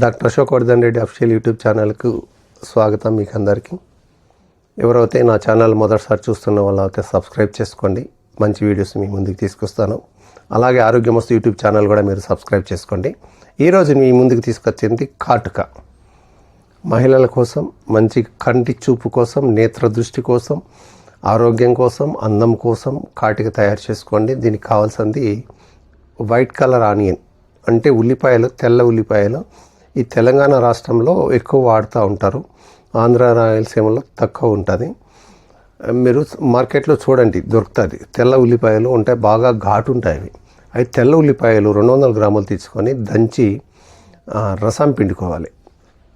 Doctor Ashok Vardhan Reddy official YouTube ఛానల్కు స్వాగతం మీకు అందరికీ ఎవరైతే నా ఛానల్ మొదటిసారి చూస్తున్న వాళ్ళు అయితే సబ్స్క్రైబ్ చేసుకోండి. మంచి వీడియోస్ మీ ముందుకు తీసుకొస్తాను. అలాగే ఆరోగ్యమస్తు యూట్యూబ్ ఛానల్ కూడా మీరు సబ్స్క్రైబ్ చేసుకోండి. ఈరోజు మీ ముందుకు తీసుకొచ్చింది కాటుక. మహిళల కోసం మంచి కంటి చూపు కోసం నేత్ర దృష్టి కోసం ఆరోగ్యం కోసం అందం కోసం కాటిక తయారు చేసుకోండి. దీనికి కావాల్సింది వైట్ కలర్ ఆనియన్. అంటే ఉల్లిపాయలు తెల్ల ఉల్లిపాయలు ఈ తెలంగాణ రాష్ట్రంలో ఎక్కువ వాడుతూ ఉంటారు. ఆంధ్ర రాయలసీమలో తక్కువ ఉంటుంది. మీరు మార్కెట్లో చూడండి దొరుకుతుంది. తెల్ల ఉల్లిపాయలు ఉంటాయి బాగా ఘాటు ఉంటాయి అవి. అవి తెల్ల ఉల్లిపాయలు రెండు వందల గ్రాములు తీసుకొని దంచి రసం పిండుకోవాలి.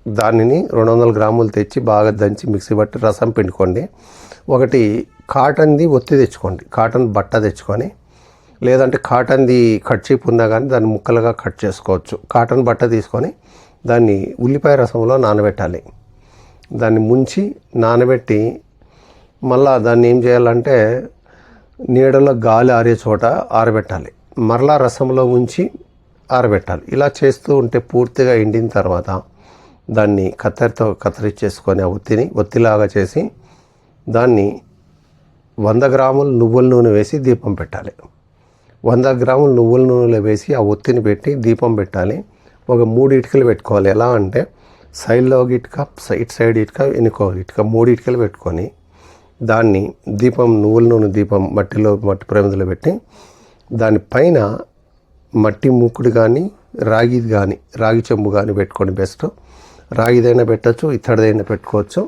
దానిని రెండు వందల గ్రాములు తెచ్చి బాగా దంచి మిక్సీ బట్టి రసం పిండుకోండి. ఒకటి కాటన్ది ఒత్తి తెచ్చుకోండి. కాటన్ బట్ట తెచ్చుకొని లేదంటే కాటన్ది కట్ చీప్ ఉన్నా కానీ దాన్ని ముక్కలుగా కట్ చేసుకోవచ్చు. కాటన్ బట్ట తీసుకొని దాన్ని ఉల్లిపాయ రసంలో నానబెట్టాలి. దాన్ని ముంచి నానబెట్టి మళ్ళా దాన్ని ఏం చేయాలంటే నీడలో గాలి ఆరే చోట ఆరబెట్టాలి. మరలా రసంలో ఉంచి ఆరబెట్టాలి. ఇలా చేస్తూ ఉంటే పూర్తిగా ఎండిన తర్వాత దాన్ని కత్తెరతో కత్తిరించేసుకొని ఆ ఒత్తిని ఒత్తిలాగా చేసి దాన్ని వంద గ్రాములు నువ్వుల నూనె వేసి దీపం పెట్టాలి. వంద గ్రాములు నువ్వుల నూనెలో వేసి ఆ ఒత్తిని పెట్టి దీపం పెట్టాలి. ఒక మూడు ఇటుకలు పెట్టుకోవాలి. ఎలా అంటే సైడ్లో ఒక ఇటుక ఇటు సైడ్ ఇటుక వెనుక ఒక ఇటుక మూడు ఇటుకలు పెట్టుకొని దాన్ని దీపం నువ్వుల నూనె దీపం మట్టిలో మట్టి ప్రమిదలో పెట్టి దానిపైన మట్టి మూకుడు కానీ రాగిది కానీ రాగి చెంబు కానీ పెట్టుకోండి బెస్ట్ రాగిదైనా పెట్టచ్చు ఇత్తడిదైనా పెట్టుకోవచ్చు.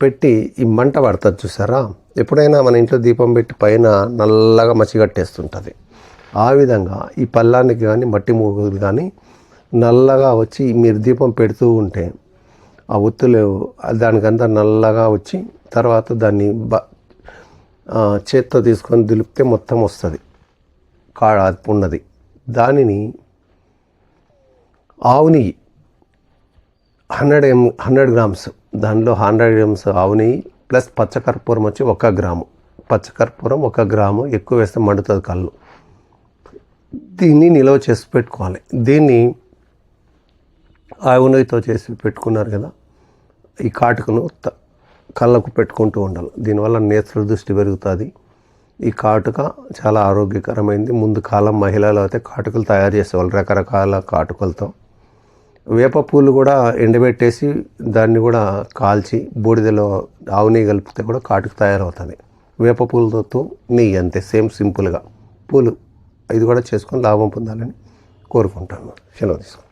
పెట్టి ఈ మంట పడుతుంది చూసారా? ఎప్పుడైనా మన ఇంట్లో దీపం పెట్టి పైన నల్లగా మసిగట్టేస్తుంటుంది. ఆ విధంగా ఈ పల్లానికి కానీ మట్టి మూగులు కానీ నల్లగా వచ్చి మీరు దీపం పెడుతూ ఉంటే ఆ ఒత్తులు దానికంతా నల్లగా వచ్చి తర్వాత దాన్ని బ చేత్తో తీసుకొని దులిపితే మొత్తం వస్తుంది. కాడ ఉన్నది. దానిని ఆవు నెయ్యి హండ్రెడ్ ఎం హండ్రెడ్ గ్రామ్స్. దానిలో హండ్రెడ్ గ్రామ్స్ ఆవు నెయ్యి ప్లస్ పచ్చకర్పూరం వచ్చి ఒక గ్రాము. పచ్చకర్పూరం ఒక గ్రాము ఎక్కువ వేస్తే మండుతుంది కళ్ళు. దీన్ని నిల్వ చేసి పెట్టుకోవాలి. దీన్ని ఆవు చేసి పెట్టుకున్నారు కదా ఈ కాటుకను త- కళ్ళకు పెట్టుకుంటూ ఉండాలి. దీనివల్ల నేత్ర దృష్టి పెరుగుతుంది. ఈ కాటుక చాలా ఆరోగ్యకరమైంది. ముందు కాలం మహిళలు అయితే కాటుకలు తయారు చేసేవాళ్ళు రకరకాల కాటుకలతో. వేప పూలు కూడా ఎండబెట్టేసి దాన్ని కూడా కాల్చి బూడిదలో ఆవు నెయ్యి కలిపితే కూడా కాటుకు తయారవుతుంది. వేప పూలతో నెయ్యి అంతే సేమ్ సింపుల్గా. పూలు ఇది కూడా చేసుకొని లాభం పొందాలని కోరుకుంటాను. సెలవు